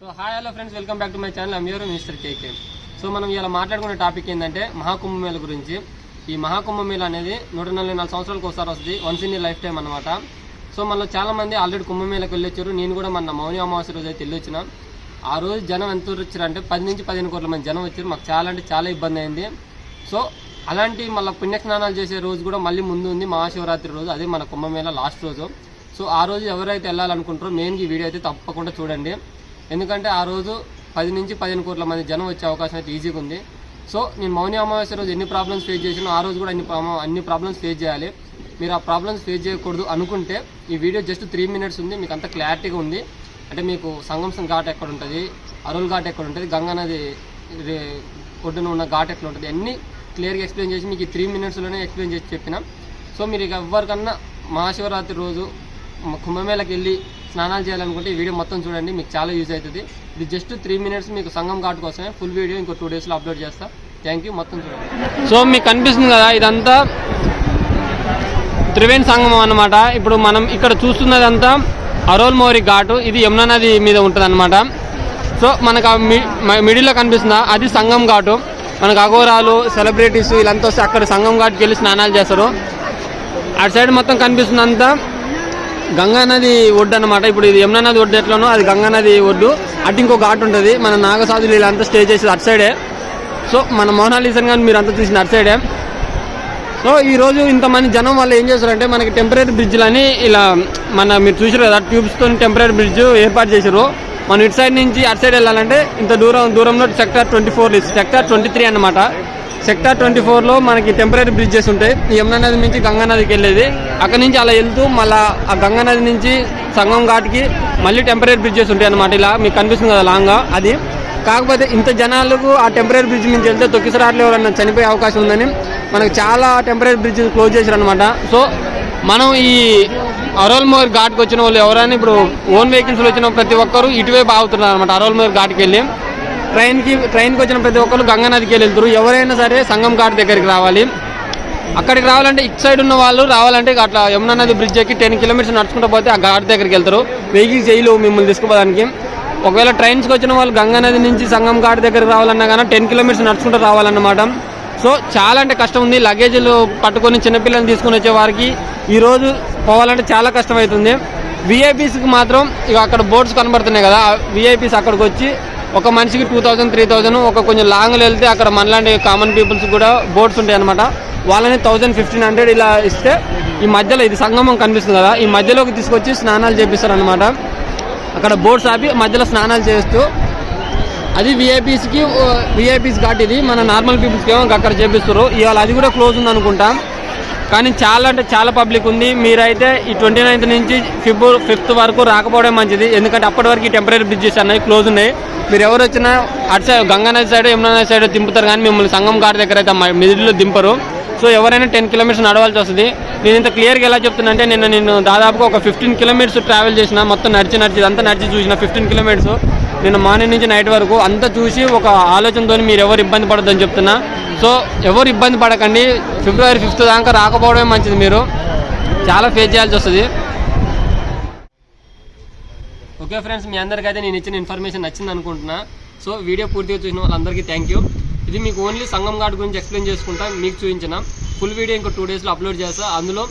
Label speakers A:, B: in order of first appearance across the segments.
A: So hi hello friends welcome back to my channel amateur minister KK so మనం ఇలా మాట్లాడుకునే topic ఏంటంటే మహాకుంభమేళ గురించి. ఈ మహాకుంభమేళ అనేది నూట నలభై నాలుగు సంవత్సరాలకు ఒకసారి వస్తుంది. వన్స్ ఇన్ లైఫ్ టైం అనమాట సో మనలో చాలా మంది ఆల్రెడీ కుంభమేళకు వెళ్ళొచ్చారు. నేను కూడా మన మౌని అమావాస్య రోజు అయితే వెళ్ళొచ్చిన. ఆ రోజు జనం ఎంత వచ్చారంటే పది నుంచి పదిహేను కోట్ల మంది జనం వచ్చారు. మాకు చాలా అంటే చాలా ఇబ్బంది అయింది. సో అలాంటి మళ్ళీ పుణ్యస్నానాలు చేసే రోజు కూడా మళ్ళీ ముందు ఉంది. మహాశివరాత్రి రోజు. అదే మన కుంభమేళ లాస్ట్ రోజు. సో ఆ రోజు ఎవరైతే వెళ్ళాలనుకుంటారో మెయిన్గా ఈ వీడియో అయితే తప్పకుండా చూడండి. ఎందుకంటే ఆ రోజు పది నుంచి పదిహేను కోట్ల మంది జనం వచ్చే అవకాశం అయితే ఈజీగా ఉంది. సో నేను మౌని అమావాస్య రోజు ఎన్ని ప్రాబ్లమ్స్ ఫేస్ చేసినా ఆ రోజు కూడా అన్ని అన్ని ప్రాబ్లమ్స్ ఫేస్ చేయాలి. మీరు ఆ ప్రాబ్లమ్స్ ఫేస్ చేయకూడదు అనుకుంటే ఈ వీడియో జస్ట్ త్రీ మినిట్స్ ఉంది. మీకు అంత క్లారిటీగా ఉంది. అంటే మీకు సంగంసం ఘాట్ ఎక్కడ ఉంటుంది? అరుల్ ఘాట్ ఎక్కడ ఉంటుంది? గంగా నది రే- ఒడ్డున ఉన్న ఘాట్ ఎక్కడ ఉంటుంది? అన్నీ క్లియర్గా ఎక్స్ప్లెయిన్ చేసి మీకు ఈ త్రీ మినిట్స్లోనే ఎక్స్ప్లెయిన్ చేసి చెప్పిన. సో మీరు ఇక ఎవరికన్నా మహాశివరాత్రి రోజు కుంభమేళకి వెళ్ళి స్నానాలు చేయాలనుకుంటే ఈ వీడియో మొత్తం చూడండి మీకు చాలా యూజ్ అవుతుంది. ఇది జస్ట్ త్రీ మినిట్స్ మీకు సంగం ఘాట్ కోసమే. ఫుల్ వీడియో ఇంకో టూ డేస్లో అప్లోడ్ చేస్తా. థ్యాంక్ యూ మొత్తం చూడండి. సో మీకు కనిపిస్తుంది కదా ఇదంతా త్రివేణి సంగమం అనమాట ఇప్పుడు మనం ఇక్కడ చూస్తున్నదంతా అరోల్ మోరి ఘాటు. ఇది యమునా నది మీద ఉంటుందన్నమాట. సో మనకు మి- మ- మిడిల్లో కనిపిస్తుందా? అది సంగం ఘాటు. మనకు అఘోరాలు సెలబ్రిటీస్ వీళ్ళంతా వస్తే అక్కడ సంగం ఘాట్కి వెళ్ళి స్నానాలు చేస్తారు. అటు సైడ్ మొత్తం కనిపిస్తుందంతా గంగా నది ఒడ్డు అనమాట ఇప్పుడు ఇది యమునా నది ఒడ్డు ఎట్లనో అది గంగా నది ఒడ్డు. అటు ఇంకో ఘాట్ ఉంటుంది. మన నాగసాధులు వీళ్ళంతా స్టే చేసేది అటు సైడే. సో మన మోనాలిసన్ కానీ మీరు అంతా చూసిన అటు సైడే. సో ఈ రోజు ఇంతమంది జనం వాళ్ళు ఏం చేస్తారంటే మనకి టెంపరీ బ్రిడ్జ్లని ఇలా మన మీరు చూసారు కదా ట్యూబ్స్తో టెంపరీ బ్రిడ్జ్ ఏర్పాటు చేశారు. మనం ఇటు సైడ్ నుంచి అటు సైడ్ వెళ్ళాలంటే ఇంత దూరం దూరంలో sector twenty four sector twenty three అనమాట సెక్టార్ ట్వంటీ ఫోర్లో మనకి టెంపరీ బ్రిడ్జెస్ ఉంటాయి. ఈ యమునా నది నుంచి గంగా నదికి వెళ్ళేది. అక్కడ నుంచి అలా వెళ్తూ మళ్ళీ ఆ గంగా నది నుంచి సంగం ఘాట్కి మళ్ళీ టెంపరీ బ్రిడ్జెస్ ఉంటాయి అనమాట ఇలా మీకు కనిపిస్తుంది కదా లాంగ్గా అది. కాకపోతే ఇంత జనాలకు ఆ టెంపరీ బ్రిడ్జ్ నుంచి వెళ్తే తొక్కిసరాట్లు ఎవరన్నా చనిపోయే అవకాశం ఉందని మనకు చాలా టెంపరీ బ్రిడ్జ్ క్లోజ్ చేశారు అనమాట సో మనం ఈ అరోల్మోర్ ఘాట్కి వచ్చిన వాళ్ళు ఎవరైనా ఇప్పుడు ఓన్ వెహికల్స్లో వచ్చిన ప్రతి ఒక్కరు ఇటువైపు ఆగుతున్నారు అనమాట అరోల్మోర్ ఘాట్కి వెళ్ళి. ట్రైన్కి ట్రైన్కి వచ్చిన ప్రతి ఒక్కరు గంగానదికి వెళ్తారు ఎవరైనా సరే సంగం ఘాట్ దగ్గరికి రావాలి. అక్కడికి రావాలంటే ఇటు సైడ్ ఉన్న వాళ్ళు రావాలంటే అట్లా యమునా నది బ్రిడ్జ్ ఎక్కి టెన్ కిలోమీటర్స్ నడుచుకుంటూ పోతే ఆ ఘాట్ దగ్గరికి వెళ్తారు. వెహికల్స్ చేయలేవు మిమ్మల్ని తీసుకుపోవడానికి. ఒకవేళ ట్రైన్స్కి వచ్చిన వాళ్ళు గంగా నది నుంచి సంగం ఘాట్ దగ్గరికి రావాలన్నా కానీ టెన్ కిలోమీటర్స్ నడుచుకుంటూ రావాలన్నమాట. సో చాలా అంటే కష్టం ఉంది. లగేజీలు పట్టుకొని చిన్నపిల్లల్ని తీసుకొని వచ్చే వారికి ఈరోజు పోవాలంటే చాలా కష్టం అవుతుంది. విఐపీస్కి మాత్రం ఇక అక్కడ బోర్డ్స్ కనబడుతున్నాయి కదా. విఐపీస్ అక్కడికి వచ్చి ఒక మనిషికి టూ థౌసండ్ త్రీ థౌసండ్ ఒక కొంచెం లాంగ్లో వెళ్తే అక్కడ మనలాంటి కామన్ పీపుల్స్ కూడా బోట్స్ ఉంటాయి అనమాట వాళ్ళని థౌజండ్ ఫిఫ్టీన్ హండ్రెడ్ ఇలా ఇస్తే ఈ మధ్యలో ఇది సంగమం కనిపిస్తుంది కదా ఈ మధ్యలోకి తీసుకొచ్చి స్నానాలు చేపిస్తారు అనమాట అక్కడ బోట్స్ ఆపి మధ్యలో స్నానాలు చేస్తూ అది విఐపీస్కి విఐపీస్ ఘాట్ ఇది. మన నార్మల్ పీపుల్స్కి ఏమో అక్కడ చేపిస్తారు. ఇవాళ అది కూడా క్లోజ్ ఉంది అనుకుంటా కానీ చాలా అంటే చాలా పబ్లిక్ ఉంది. మీరైతే ఈ ట్వంటీ నైన్త్ నుంచి ఫిబ్ ఫిఫ్త్ వరకు రాకపోవడం మంచిది. ఎందుకంటే అప్పటి వరకు ఈ టెంపరీ బ్రిడ్జెస్ అన్నవి క్లోజ్ ఉన్నాయి. మీరు ఎవరు వచ్చినా అటు సైడ్ గంగానది సైడ్ యమునా సైడ్ దింపుతారు కానీ మిమ్మల్ని సంగం ఘాట్ దగ్గర అయితే మిడిల్లో దింపరు. సో ఎవరైనా టెన్ కిలోమీటర్స్ నడవాల్సి వస్తుంది. నేను ఇంత క్లియర్గా ఎలా చెప్తున్నా అంటే నిన్న నేను దాదాపుగా ఒక ఫిఫ్టీన్ కిలోమీటర్స్ ట్రావెల్ చేసిన మొత్తం నడిచి నడిచి అంతా నడిచి చూసిన ఫిఫ్టీన్ కిలోమీటర్స్. నేను మార్నింగ్ నుంచి నైట్ వరకు అంతా చూసి ఒక ఆలోచనతో మీరు ఎవరు ఇబ్బంది పడద్దని చెప్తున్నా. సో ఎవరు ఇబ్బంది పడకండి. ఫిబ్రవరి ఫిఫ్త్ దాకా రాకపోవడమే మంచిది మీరు. చాలా ఫేస్ చేయాల్సి వస్తుంది. ఓకే ఫ్రెండ్స్ మీ అందరికైతే నేను ఇచ్చిన ఇన్ఫర్మేషన్ నచ్చింది అనుకుంటున్నా. సో వీడియో పూర్తిగా చూసిన వాళ్ళందరికీ థ్యాంక్ యూ ఇది మీకు ఓన్లీ సంగం ఘాట్ గురించి ఎక్స్ప్లెయిన్ చేసుకుంటా మీకు చూపించిన. ఫుల్ వీడియో ఇంకో టూ డేస్లో అప్లోడ్ చేస్తా. అందులో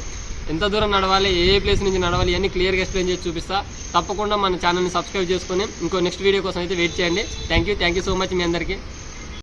A: ఎంత దూరం నడవాలి ఏ ప్లేస్ నుంచి నడవాలి అన్ని క్లియర్గా ఎక్స్ప్లెయిన్ చేసి చూపిస్తా. తప్పకుండా మన ఛానల్ని సబ్స్క్రైబ్ చేసుకొని ఇంకో నెక్స్ట్ వీడియో కోసం అయితే వెయిట్ చేయండి. Thank you thank you so much మీ అందరికీ.